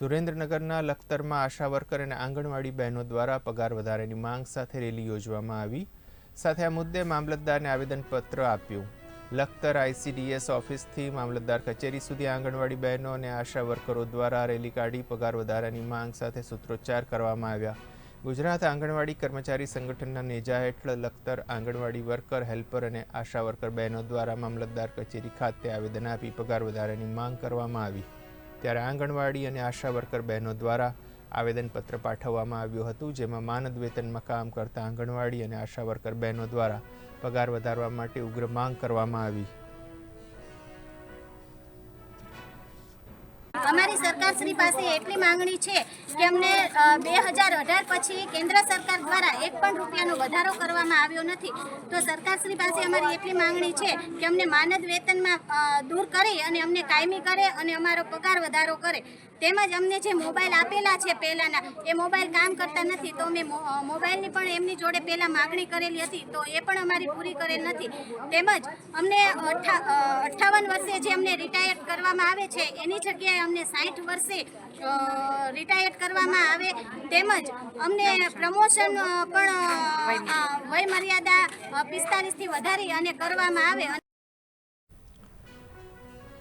સુરેન્દ્રનગરના લખતરમાં આશા વર્કર અને આંગણવાડી બહેનો દ્વારા પગાર વધારાની માંગ સાથે રેલી યોજવામાં આવી. સાથે આ મુદ્દે મામલતદારને આવેદનપત્ર આપ્યું. લખતર આઈસીડીએસ ઓફિસથી મામલતદાર કચેરી સુધી આંગણવાડી બહેનો અને આશા વર્કરો દ્વારા રેલી કાઢી પગાર વધારાની માંગ સાથે સૂત્રોચ્ચાર કરવામાં આવ્યા. ગુજરાત આંગણવાડી કર્મચારી સંગઠનના નેજા હેઠળ લખતર આંગણવાડી વર્કર, હેલ્પર અને આશા વર્કર બહેનો દ્વારા મામલતદાર કચેરી ખાતે આવેદન આપી પગાર વધારાની માંગ કરવામાં આવી. ત્યારે આંગણવાડી અને આશા વર્કર બહેનો દ્વારા આવેદનપત્ર પાઠવવામાં આવ્યું હતું, જેમાં માનદ વેતનમાં કામ કરતા આંગણવાડી અને આશા વર્કર બહેનો દ્વારા પગાર વધારવા માટે ઉગ્ર માંગ કરવામાં આવી. અમારી સરકારશ્રી પાસે એટલી માંગણી છે કે અમને બે હજાર અઢાર પછી કેન્દ્ર સરકાર દ્વારા એક પણ રૂપિયાનો વધારો કરવામાં આવ્યો નથી. તો સરકારશ્રી પાસે અમારી એટલી માંગણી છે કે અમને માનદ વેતનમાં દૂર કરી અને અમને કાયમી કરે અને અમારો પગાર વધારો કરે. તેમજ અમને જે મોબાઈલ આપેલા છે પહેલાંના, એ મોબાઈલ કામ કરતા નથી. તો અમે મોબાઈલની પણ એમની જોડે પહેલાં માગણી કરેલી હતી. તો એ પણ અમારી પૂરી કરેલ નથી. તેમજ અમને અઠ્ઠા- અઠ્ઠાવન વર્ષે જે અમને રિટાયર કરવામાં આવે છે, એની જગ્યાએ અમને સાઠ વર્ષે રિટાયર કરવામાં આવે તેમજ અમને પ્રમોશન પણ વય મર્યાદા પિસ્તાલીસથી વધારી અને કરવામાં આવે.